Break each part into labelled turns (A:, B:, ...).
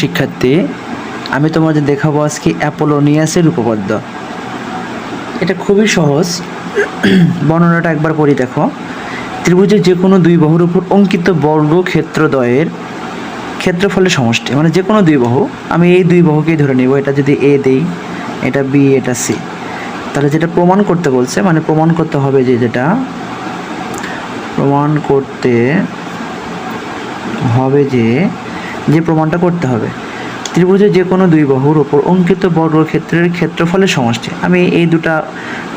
A: শিক্ষার্থী, আমি তোমাদের দেখাবো আজকে অ্যাপোলোনিয়াসের উপপাদ্য। এটা খুবই সহজ। বর্ণনাটা একবার পড়ি দেখো। ত্রিভুজের যে কোনো দুই বাহুর উপর অঙ্কিত বর্গ ক্ষেত্রদ্বয়ের ক্ষেত্রফলের সমষ্টি মানে যে কোনো দুই বাহু, আমি এই দুই বাহুকেই ধরে নিব। এটা যদি এ দেই, এটা বি, এটা সি। তাহলে যেটা প্রমাণ করতে বলছে মানে প্রমাণ করতে হবে যে যেটা প্রমাণ করতে হবে যে যে প্রমাণটা করতে হবে। ত্রিভুজের যে কোনো দুই বাহুর ওপর অঙ্কিত বর্গক্ষেত্রের ক্ষেত্রফলের সমষ্টি। আমি এই দুটা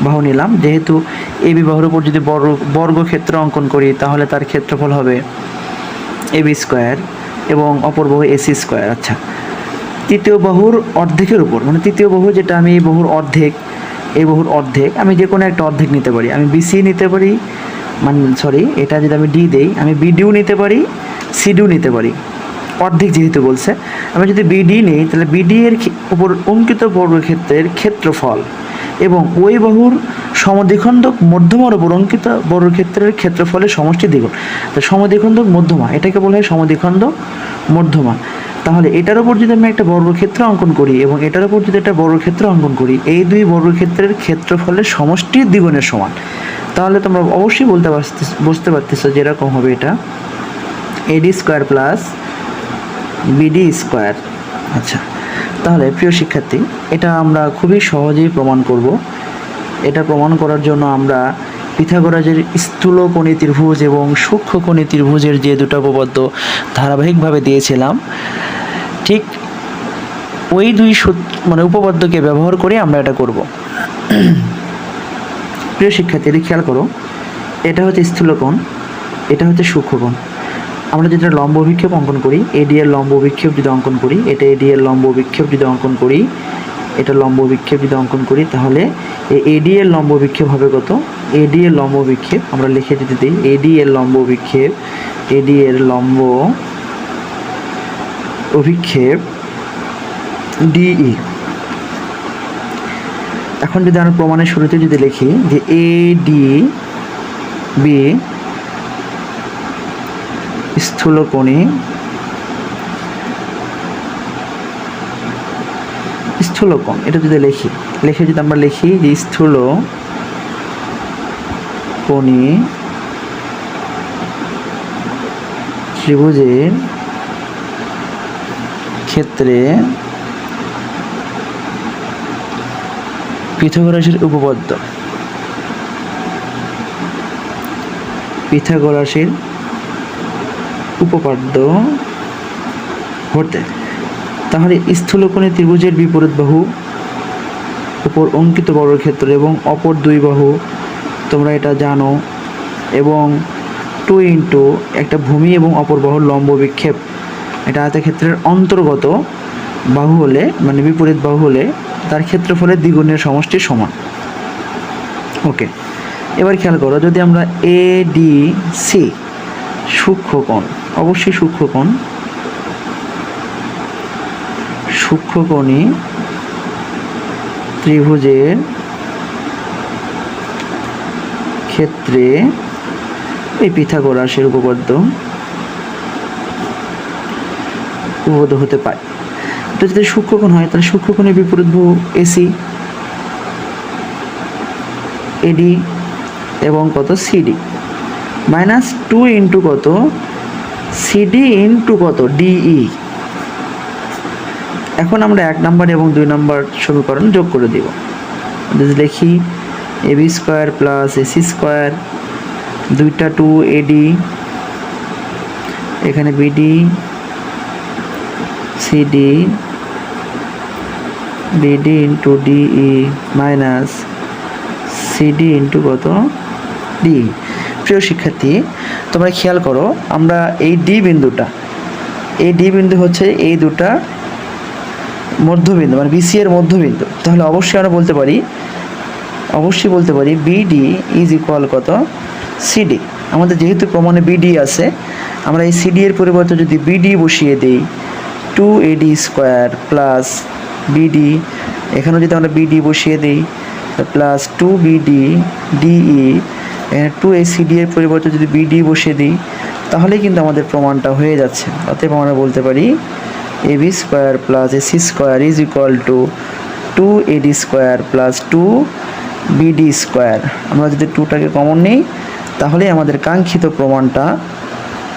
A: বাহু নিলাম। যেহেতু এ বি বাহুর উপর যদি বর্গ বর্গক্ষেত্র অঙ্কন করি, তাহলে তার ক্ষেত্রফল হবে এ বি স্কোয়ার এবং অপর বাহু এসি স্কোয়ার। আচ্ছা তৃতীয় বাহুর অর্ধেকের উপর মানে তৃতীয় বাহু যেটা আমি এই বাহুর অর্ধেক, এই বাহুর অর্ধেক, আমি যে কোনো একটা অর্ধেক নিতে পারি। আমি বিসি নিতে পারি মানে সরি, এটা যদি আমি ডি দেই, আমি বিডিও নিতে পারি সিডিও নিতে পারি। অর্ধেক যেহেতু বলছে আমি যদি বিডি নিই, তাহলে বিডি এর উপর অঙ্কিত বর্গক্ষেত্রের ক্ষেত্রফল এবং ওই বাহুর সমদ্বিখণ্ডক মধ্যমার উপর অঙ্কিত বর্গক্ষেত্রের ক্ষেত্রফলের সমষ্টি দ্বিগুণ। তো সমদ্বিখণ্ডক মধ্যমা, এটাকে বলা হয় সমদ্বিখণ্ডক মধ্যমা। তাহলে এটার উপর যদি আমি একটা বর্গক্ষেত্র অঙ্কন করি এবং এটার উপর যদি একটা বর্গক্ষেত্র অঙ্কন করি, এই দুই বর্গক্ষেত্রের ক্ষেত্রফলের সমষ্টি দ্বিগুণের সমান। তাহলে তোমরা অবশ্যই বলতে বুঝতে পারতেছো যেরকম হবে এটা। AD square plus BD square আচ্ছা তাহলে প্রিয় শিক্ষার্থী, এটা আমরা খুবই সহজেই প্রমাণ করব। এটা প্রমাণ করার জন্য আমরা পিথাগোরাজের স্থূলকোণী ত্রিভুজ এবং সূক্ষ্মকোণী ত্রিভুজের যে দুটো উপপাদ্য ধারাবাহিকভাবে দিয়েছিলাম, ঠিক ওই দুই মানে উপপাদ্যকে ব্যবহার করে আমরা এটা করব। প্রিয় শিক্ষার্থী খেয়াল করো, এটা হচ্ছে স্থূলকোণ, এটা হচ্ছে সূক্ষ্মকোণ। আমরা যেটা লম্ব বিক্ষেপ অঙ্কন করি এডি এর লম্ব বিক্ষেপ যদি অঙ্কন করি, এটা এডি এর লম্ব বিক্ষেপ যদি অঙ্কন করি, এটা লম্ব বিক্ষেপ যদি অঙ্কন করি, তাহলে এডি এর লম্ব বিক্ষেপ হবে কত? এডি এর লম্ব বিক্ষেপ আমরা লিখে যদি দিই এডি এর লম্ব বিক্ষেপ এডি এর লম্ব অভিক্ষেপ ডিই এখন যদি আমরা প্রমাণের শুরুতে যদি লিখি যে এ ডি বি স্থূলকোণী। স্থূলকোণ, এটা যদি লিখি, লিখে যদি আমরা লিখি যে স্থূল কোণী ত্রিভুজের ক্ষেত্রে পিথাগোরাসের উপপাদ্য। পিথাগোরাসের উপপাদ্য হতে তাহলে স্থূলকোণী ত্রিভুজের বিপরীত বাহু, উপর অঙ্কিত বর্গক্ষেত্র এবং অপর দুই বাহু, তোমরা এটা জানো, এবং টু ইন্টু একটা ভূমি এবং অপর বাহুর লম্ব বিক্ষেপ। এটা আয়তক্ষেত্রের অন্তর্গত বাহু হলে মানে বিপরীত বাহু হলে, তার ক্ষেত্রফলের দ্বিগুণের সমষ্টি সমান। ওকে, এবার খেয়াল করো, যদি আমরা এ ডি সি সূক্ষ্মকোণ অবশ্যই সূক্ষ্মকোণ। সূক্ষ্মকোণী ত্রিভুজের ক্ষেত্রে এই পিথাগোরাসের উপপাদ্য উপপাদ্য হতে পারে। এটা যদি সূক্ষ্মকোণ হয়, তাহলে সূক্ষ্মকোণের বিপরীত বহু এসি এডি এবং কত? সিডি মাইনাস টু ইন্টু কত? সিডি ইন্টু কত? ডিই এখন আমরা এক নাম্বার এবং দুই নাম্বার সমীকরণ যোগ করে দিব। লিখি A B square plus AC square দুইটা টু এডি এখানে BD CD BD into DE minus CD into কত? ডি প্রিয় শিক্ষার্থী তোমরা খেয়াল করো, আমরা এই ডি বিন্দুটা, এই ডি বিন্দু হচ্ছে এই দুটা মধ্যবিন্দু মানে বিসি এর মধ্যবিন্দু। তাহলে অবশ্যই আমরা বলতে পারি, অবশ্যই বলতে পারি বিডি ইজ ইকুয়াল কত? সিডি। আমাদের যেহেতু প্রমাণে বিডি আছে, আমরা এই সিডি এর পরিবর্তে যদি বিডি বসিয়ে দিই two AD square plus BD, এখানেও যদি আমরা বিডি বসিয়ে দিই plus two BD DE two A CD এর পরিবর্তে যদি বিডি বসিয়ে দিই তাহলেই কিন্তু আমাদের প্রমাণটা হয়ে যাচ্ছে। অতএব আমরা বলতে পারি A B square plus AC square is equal to two AD square plus two BD square আমরা যদি টুটাকে কমন নিই তাহলে আমাদের কাঙ্ক্ষিত প্রমাণটা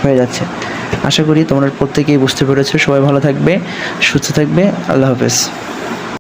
A: হয়ে যাচ্ছে। আশা করি তোমরা প্রত্যেকেই বুঝতে পেরেছ। সবাই ভালো থাকবে, সুস্থ থাকবে। আল্লাহ হাফেজ।